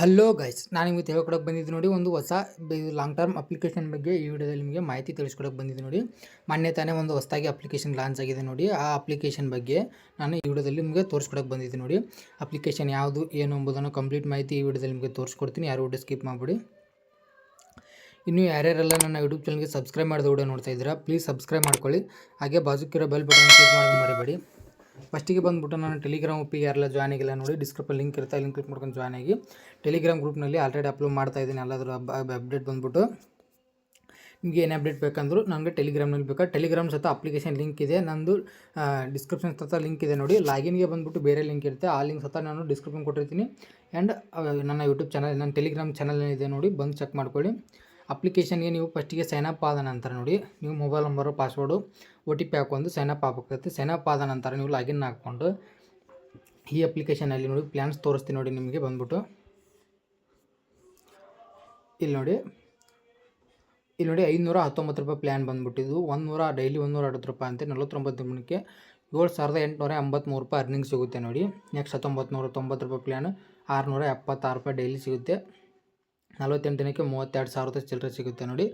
Hello guys ನಾನು ನಿಮಗೆ ತಿಳ್ಕೊಡಕ್ಕೆ ಬಂದಿದ್ದು ನೋಡಿ, ಒಂದು ಹೊಸ ಲಾಂಗ್ ಟರ್ಮ್ ಅಪ್ಲಿಕೇಶನ್ ಬಗ್ಗೆ ಈ ವಿಡಿಯೋದಲ್ಲಿ ನಿಮಗೆ ಮಾಹಿತಿ ತಿಳಿಸ್ಕೊಡಕ್ಕೆ ಬಂದಿದ್ದು ನೋಡಿ. ಮೊನ್ನೆ ತಾನೇ ಒಂದು ಹೊಸದಾಗಿ ಅಪ್ಲಿಕೇಶನ್ ಲಾಂಚ್ ಆಗಿದೆ ನೋಡಿ. ಆ ಅಪ್ಲಿಕೇಶನ್ ಬಗ್ಗೆ ನಾನು ಈ ವಿಡಿಯೋದಲ್ಲಿ ನಿಮಗೆ ತೋರಿಸ್ಕೊಡಕ್ಕೆ ಬಂದಿದ್ದು ನೋಡಿ. ಅಪ್ಲಿಕೇಶನ್ ಯಾವುದು, ಏನು ಎಂಬುದನ್ನು ಕಂಪ್ಲೀಟ್ ಮಾಹಿತಿ ಈ ವಿಡಿಯೋದಲ್ಲಿ ನಿಮಗೆ ತೋರಿಸ್ಕೊಡ್ತೀನಿ. ಯಾರು ವಿಡಿಯೋ ಸ್ಕಿಪ್ ಮಾಡಿಬಿಡಿ. ಇನ್ನು ಯಾರ್ಯಾರೆಲ್ಲ ನನ್ನ ಯೂಟ್ಯೂಬ್ ಚಾನಲ್ಗೆ ಸಬ್ಸ್ಕ್ರೈಬ್ ಮಾಡಿದ ವಿಡಿಯೋ ನೋಡ್ತಾ ಇದ್ದೀರಾ ಪ್ಲೀಸ್ ಸಬ್ಸ್ಕ್ರೈಬ್ ಮಾಡ್ಕೊಳ್ಳಿ. ಹಾಗೆ ಬಾಜುಕಿರೋ ಬೆಲ್ ಬಟನ್ ಕ್ಲಿಕ್ ಮಾಡೋದು ಮರಿಬೇಡಿ. ಫಸ್ಟಿಗೆ ಬಂದುಬಿಟ್ಟು ನಾನು ಟೆಲಿಗ್ರಾಮ್ ಒಪ್ಪಿಗೆ ಯಾರೆಲ್ಲ ಜಾಯ್ನ್ ಆಗಿಲ್ಲ ನೋಡಿ ಡಿಸ್ಕ್ರಿಪ್ಷನ್ ಲಿಂಕ್ ಇರುತ್ತೆ ಲಿಂಕ್ ಕ್ಲಿಕ್ ಮಾಡ್ಕೊಂಡು ಜಾಯ್ನ್ ಆಗಿ. ಟೆಲಿಗ್ರಾಮ್ ಗ್ರೂಪ್ನಲ್ಲಿ ಆಲ್ರೆಡಿ ಅಪ್ಲೋಡ್ ಮಾಡ್ತಾ ಇದ್ದೀನಿ, ಎಲ್ಲಾದರೂ ಅಪ್ಡೇಟ್ ಬಂದುಬಿಟ್ಟು. ನಿಮಗೆ ಏನು ಅಪ್ಡೇಟ್ ಬೇಕಂದ್ರೂ ನನಗೆ ಟೆಲಿಗ್ರಾಮ್ನಲ್ಲಿ ಬೇಕಾ? ಟೆಲಿಗ್ರಾಮ್ ಸತ ಅಪ್ಲಿಕೇಶನ್ ಲಿಂಕ್ ಇದೆ, ನಂದು ಡಿಸ್ಕ್ರಿಪ್ಷನ್ ಸಹ ಲಿಂಕ್ ಇದೆ ನೋಡಿ. ಲಾಗಿನ್ಗೆ ಬಂದುಬಿಟ್ಟು ಬೇರೆ ಲಿಂಕ್ ಇರುತ್ತೆ, ಆ ಲಿಂಕ್ ಸತ ನಾನು ಡಿಸ್ಕ್ರಿಪ್ಷನ್ ಕೊಟ್ಟಿರ್ತೀನಿ. ಆ್ಯಂಡ್ ನನ್ನ ಯೂಟ್ಯೂಬ್ ಚಾನಲ್ ನನ್ನ ಟೆಲಿಗ್ರಾಮ್ ಚಾನಲ್ ಏನಿದೆ ನೋಡಿ, ಬಂದು ಚೆಕ್ ಮಾಡ್ಕೊಳ್ಳಿ. ಅಪ್ಲಿಕೇಶನ್ಗೆ ನೀವು ಫಸ್ಟಿಗೆ ಸೈನಪ್ ಆದ ನಂತರ ನೋಡಿ, ನೀವು mobile number password O T P ಹಾಕೊಂಡು ಸೈನಪ್ ಆಗಬೇಕಾಗುತ್ತೆ. ಸೈನಪ್ ಆದ ನಂತರ ನೀವು ಲಾಗಿನ್ ಹಾಕ್ಕೊಂಡು ಈ ಅಪ್ಲಿಕೇಶನಲ್ಲಿ ನೋಡಿ ಪ್ಲ್ಯಾನ್ಸ್ ತೋರಿಸ್ತೀನಿ ನೋಡಿ ನಿಮಗೆ ಬಂದ್ಬಿಟ್ಟು. ಇಲ್ಲಿ ನೋಡಿ ಇಲ್ಲಿ ನೋಡಿ ಐದುನೂರ ಹತ್ತೊಂಬತ್ತು ರೂಪಾಯಿ ಪ್ಲ್ಯಾನ್ ಬಂದುಬಿಟ್ಟಿದ್ದು. ಒಂದು ಡೈಲಿ ಒಂದು ನೂರ ಅರವತ್ತು ರೂಪಾಯಿ ಅಂತ. ನಲವತ್ತೊಂಬತ್ತು ದಿನಕ್ಕೆ ಏಳು ಸಾವಿರದ ಎಂಟುನೂರ ಎಂಬತ್ತ್ಮೂರು ರೂಪಾಯಿ ಅರ್ನಿಂಗ್ ಸಿಗುತ್ತೆ ನೋಡಿ. ನೆಕ್ಸ್ಟ್ ಹತ್ತೊಂಬತ್ತು ನೂರ ತೊಂಬತ್ತು ರೂಪಾಯಿ ಪ್ಲ್ಯಾನ್ ಆರುನೂರ ಎಪ್ಪತ್ತಾರು ರೂಪಾಯಿ ಡೈಲಿ ಸಿಗುತ್ತೆ. ನಲ್ವತ್ತೆಂಟು ದಿನಕ್ಕೆ ಮೂವತ್ತೆರಡು ಸಾವಿರದ ಚಿಲ್ಲರೆ ಸಿಗುತ್ತೆ ನೋಡಿ.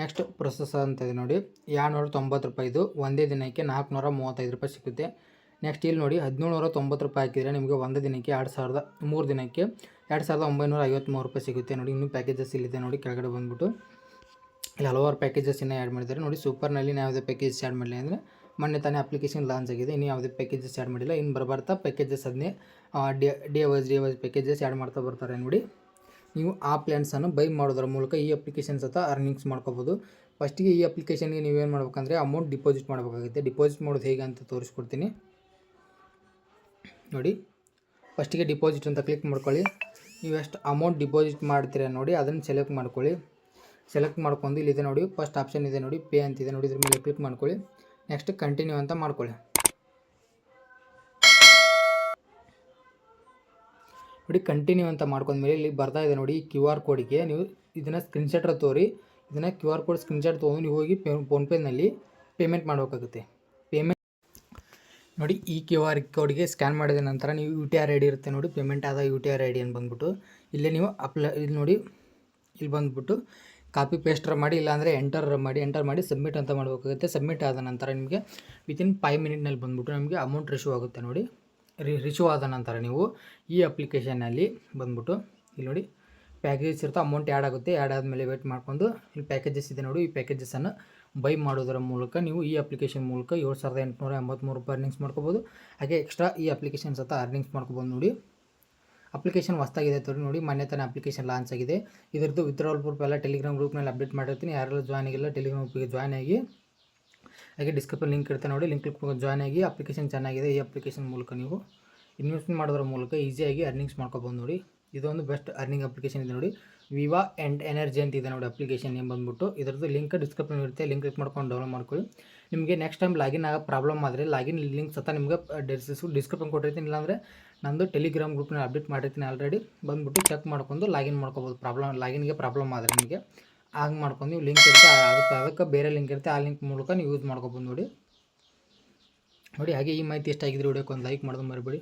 ನೆಕ್ಸ್ಟ್ ಪ್ರೊಸೆಸರ್ ಅಂತ ಇದೆ ನೋಡಿ. ಎರಡುನೂರ ತೊಂಬತ್ತು ರೂಪಾಯಿದು ಒಂದೇ ದಿನಕ್ಕೆ ನಾಲ್ಕುನೂರ ಮೂವತ್ತೈದು ರೂಪಾಯಿ ಸಿಗುತ್ತೆ. ನೆಕ್ಸ್ಟ್ ಇಲ್ಲಿ ನೋಡಿ ಹದಿನೇಳುನೂರ ತೊಂಬತ್ತು ರೂಪಾಯಿ ಹಾಕಿದರೆ ನಿಮಗೆ ಒಂದು ದಿನಕ್ಕೆ ಎರಡು ಸಾವಿರದ ಮೂರು ದಿನಕ್ಕೆ ಎರಡು ಸಾವಿರದ ಒಂಬೈನೂರ ಐವತ್ತ್ಮೂರು ರೂಪಾಯಿ ಸಿಗುತ್ತೆ ನೋಡಿ. ಇನ್ನೂ ಪ್ಯಾಕೇಜಸ್ ಇಲ್ಲಿದೆ ನೋಡಿ. ಕೆಳಗಡೆ ಬಂದುಬಿಟ್ಟು ಇಲ್ಲಿ ಹಲವಾರು ಪ್ಯಾಕೇಜಸ್ ಇನ್ನೂ ಆ್ಯಡ್ ಮಾಡಿದ್ದಾರೆ ನೋಡಿ. ಸೂಪರ್ನಲ್ಲಿ ಯಾವುದೇ ಪ್ಯಾಕೇಜಸ್ ಆ್ಯಡ್ ಮಾಡಲಿ ಅಂದರೆ ಮೊನ್ನೆ ತಾನೇ ಅಪ್ಲಿಕೇಶನ್ ಲಾಂಚ್ ಆಗಿದೆ. ಇನ್ನು ಯಾವುದೇ ಪ್ಯಾಕೇಜಸ್ ಆ್ಯಡ್ ಮಾಡಿಲ್ಲ. ಇನ್ನು ಬರಬಾರ್ತಾ ಪ್ಯಾಕೇಜಸ್ ಅದನ್ನೇ day day wise day wise packages add ಮಾಡ್ತಾ ಬರ್ತಾರೆ ನೋಡಿ. ನೀವು ಆ ಪ್ಲ್ಯಾನ್ಸನ್ನು ಬೈ ಮಾಡೋದ್ರ ಮೂಲಕ ಈ ಅಪ್ಲಿಕೇಶನ್ ಸಹ ಅರ್ನಿಂಗ್ಸ್ ಮಾಡ್ಕೋಬೋದು. ಫಸ್ಟಿಗೆ ಈ ಅಪ್ಲಿಕೇಶನ್ಗೆ ನೀವೇನು ಮಾಡ್ಬೇಕಂದ್ರೆ ಅಮೌಂಟ್ ಡಿಪಾಸಿಟ್ ಮಾಡಬೇಕಾಗುತ್ತೆ. ಡಿಪಾಸಿಟ್ ಮಾಡೋದು ಹೇಗೆ ಅಂತ ತೋರಿಸ್ಕೊಡ್ತೀನಿ. ನೋಡಿ ಫಸ್ಟಿಗೆ ಡಿಪಾಸಿಟ್ ಅಂತ ಕ್ಲಿಕ್ ಮಾಡ್ಕೊಳ್ಳಿ. ನೀವು ಎಷ್ಟು ಅಮೌಂಟ್ ಡಿಪಾಸಿಟ್ ಮಾಡ್ತೀರಾ ನೋಡಿ, ಅದನ್ನು ಸೆಲೆಕ್ಟ್ ಮಾಡ್ಕೊಳ್ಳಿ. ಸೆಲೆಕ್ಟ್ ಮಾಡ್ಕೊಂಡು ಇಲ್ಲಿದೆ ನೋಡಿ ಫಸ್ಟ್ ಆಪ್ಷನ್ ಇದೆ ನೋಡಿ ಪೇ ಅಂತಿದೆ ನೋಡಿ, ಇದ್ರ ಮೇಲೆ ಕ್ಲಿಕ್ ಮಾಡ್ಕೊಳ್ಳಿ. ನೆಕ್ಸ್ಟ್ ಕಂಟಿನ್ಯೂ ಅಂತ ಮಾಡ್ಕೊಳ್ಳಿ. ನೋಡಿ ಕಂಟಿನ್ಯೂ ಅಂತ ಮಾಡ್ಕೊಂಡ್ಮೇಲೆ ಇಲ್ಲಿ ಬರ್ತಾ ಇದೆ ನೋಡಿ ಕ್ಯೂ ಆರ್ ಕೋಡಿಗೆ ನೀವು ಇದನ್ನು ಸ್ಕ್ರೀನ್ಶಾಟ್ ತೋರಿ. ಇದನ್ನು ಕ್ಯೂ ಆರ್ ಕೋಡ್ ಸ್ಕ್ರೀನ್ಶಾಟ್ ತೊಗೊಂಡು ನೀವು ಹೋಗಿ ಪೇ ಫೋನ್ಪೇನಲ್ಲಿ ಪೇಮೆಂಟ್ ಮಾಡಬೇಕಾಗುತ್ತೆ. ಪೇಮೆಂಟ್ ನೋಡಿ, ಈ ಕ್ಯೂ ಆರ್ ಕೋಡ್ಗೆ ಸ್ಕ್ಯಾನ್ ಮಾಡಿದ ನಂತರ ನೀವು U T R I D ಇರುತ್ತೆ ನೋಡಿ ಪೇಮೆಂಟ್ ಆದ U T R I D ಅಂತ ಬಂದ್ಬಿಟ್ಟು. ಇಲ್ಲೇ ನೀವು ಅಪ್ಲೈ ಇಲ್ಲಿ ನೋಡಿ, ಇಲ್ಲಿ ಬಂದ್ಬಿಟ್ಟು ಕಾಪಿ ಪೇಸ್ಟರ್ ಮಾಡಿ, ಇಲ್ಲಾಂದರೆ ಎಂಟರ್ ಮಾಡಿ ಎಂಟರ್ ಮಾಡಿ ಸಬ್ಮಿಟ್ ಅಂತ ಮಾಡಬೇಕಾಗುತ್ತೆ. ಸಬ್ಮಿಟ್ ಆದ ನಂತರ ನಿಮಗೆ ವಿತಿನ್ ಫೈವ್ ಮಿನಿಟ್ನಲ್ಲಿ ಬಂದ್ಬಿಟ್ಟು ನಮಗೆ ಅಮೌಂಟ್ ರಿಶ್ಯೂ ಆಗುತ್ತೆ ನೋಡಿ. ರಿ ಆದ ನಂತರ ನೀವು ಈ ಅಪ್ಲಿಕೇಶನಲ್ಲಿ ಬಂದ್ಬಿಟ್ಟು ಇಲ್ಲಿ ನೋಡಿ ಪ್ಯಾಕೇಜಸ್ ಇರ್ತಾ ಅಮೌಂಟ್ ಆ್ಯಡ್ ಆಗುತ್ತೆ ಆ್ಯಡ್ ಆದಮೇಲೆ ವೇಟ್ ಮಾಡ್ಕೊಂಡು ಇಲ್ಲಿ ಪ್ಯಾಕೇಜಸ್ ಇದೆ ನೋಡಿ, ಈ ಪ್ಯಾಕೇಜಸನ್ನು ಬೈ ಮಾಡೋದರ ಮೂಲಕ ನೀವು ಈ ಅಪ್ಲಿಕೇಶನ್ ಮೂಲಕ ಏಳು ಸಾವಿರದ ಎಂಟುನೂರ ಎಂಬತ್ತ್ಮೂರು ರೂಪಾಯಿ ಅರ್ನಿಂಗ್ಸ್ ಮಾಡ್ಕೋಬೋದು. ಹಾಗೆ ಎಕ್ಸ್ಟ್ರಾ ಈ ಅಪ್ಲಿಕೇಶನ್ ಸಹ ಅರ್ನಿಂಗ್ಸ್ ಮಾಡ್ಕೋಬೋದು ನೋಡಿ. ಅಪ್ಲಿಕೇಶನ್ ಹೊಸ್ತಾಗಿದೆ ತೋರಿ ನೋಡಿ, ಮೊನ್ನೆ ತಾನೇ ಅಪ್ಲಿಕೇಶನ್ ಲಾಂಚ್ ಆಗಿದೆ. ಇದರದ್ದು ವಿತ್ಡ್ರಾವಲ್ ಪ್ರೂಫ್ ಎಲ್ಲ ಟೆಲಿಗ್ರಾಮ್ ಗ್ರೂಪ್ನಲ್ಲಿ ಅಪ್ಡೇಟ್ ಮಾಡಿರ್ತೀನಿ. ಯಾರೆಲ್ಲ ಜಾಯ್ನ್ ಆಗಿಲ್ಲ ಟೆಲಿಗ್ರಾಮ್ ಗ್ರೂಪಿಗೆ ಜಾಯ್ನ್ ಆಗಿ ಹಾಗೆ ಡಿಸ್ಕ್ರಿಪ್ಷನ್ ಲಿಂಕ್ ಇರುತ್ತೆ ನೋಡಿ. ಲಿಂಕ್ ಜಾಯ್ನ್ ಆಗಿ ಅಪ್ಲಿಕೇಶನ್ ಚೆನ್ನಾಗಿದೆ. ಈ ಅಪ್ಲಿಕೇಶನ್ ಮೂಲಕ ನೀವು ಇನ್ವೆಸ್ಟ್ಮೆಂಟ್ ಮಾಡೋದ್ರ ಮೂಲಕ ಈಸಿಯಾಗಿ ಅರ್ನಿಂಗ್ಸ್ ಮಾಡ್ಕೊಬೋದು ನೋಡಿ. ಇದೊಂದು ಬೆಸ್ಟ್ ಅರ್ನಿಂಗ್ ಅಪ್ಲಿಕೇಶನ್ ಇದೆ ನೋಡಿ. ವಿವಾ ಆ್ಯಂಡ್ ಎನರ್ಜಿ ಅಂತ ಇದೆ ನೋಡಿ ಅಪ್ಲಿಕೇಶನ್ ಏನು ಬಂದುಬಿಟ್ಟು. ಇದರದ್ದು ಲಿಂಕ್ ಡಿಸ್ಕ್ರಿಪ್ಷನ್ ಇರುತ್ತೆ. ಲಿಂಕ್ ಕ್ಲಿಕ್ ಮಾಡ್ಕೊಂಡು ಡೌನ್ಲೋಡ್ ಮಾಡ್ಕೊಳ್ಳಿ. ನಿಮಗೆ ನೆಕ್ಸ್ಟ್ ಟೈಮ್ ಲಾಗಿನ್ ಆಗೋ ಪ್ರಾಬ್ಲಮ್ ಆದರೆ ಲಾಗಿನ್ ಲಿಂಕ್ ಸಹ ನಿಮಗೆ ಡಿಸ್ಕ್ರಿಪ್ಷನ್ ಕೊಟ್ಟಿರ್ತೀನಿ. ಇಲ್ಲಾಂದರೆ ನಂದು ಟೆಲಿಗ್ರಾಮ್ ಗ್ರೂಪ್ನ ಅಪ್ಡೇಟ್ ಮಾಡಿರ್ತೀನಿ ಆಲ್ರೆಡಿ ಬಂದುಬಿಟ್ಟು ಚೆಕ್ ಮಾಡ್ಕೊಂಡು ಲಾಗಿನ್ ಮಾಡ್ಕೋಬೋದು. ಪ್ರಾಬ್ಲಮ್ ಲಾಗಿನ್ಗೆ ಪ್ರಾಬ್ಲಮ್ ಆದರೆ ನಿಮಗೆ. ಹಾಗೆ ಮಾಡ್ಕೊಂಡು ನೀವು ಲಿಂಕ್ ಇರುತ್ತೆ ಅದಕ್ಕೆ ಅದಕ್ಕೆ ಬೇರೆ ಲಿಂಕ್ ಇರುತ್ತೆ ಆ ಲಿಂಕ್ ಮೂಲಕ ನೀವು ಯೂಸ್ ಮಾಡ್ಕೊಬೋದು ನೋಡಿ. ನೋಡಿ, ಹಾಗೆ ಈ ಮಾಹಿತಿ ಎಷ್ಟಾಗಿದ್ರೆ ವಿಡಿಯೋಕ್ಕೆ ಒಂದು ಲೈಕ್ ಮಾಡೋದು ಮರಿಬೇಡಿ.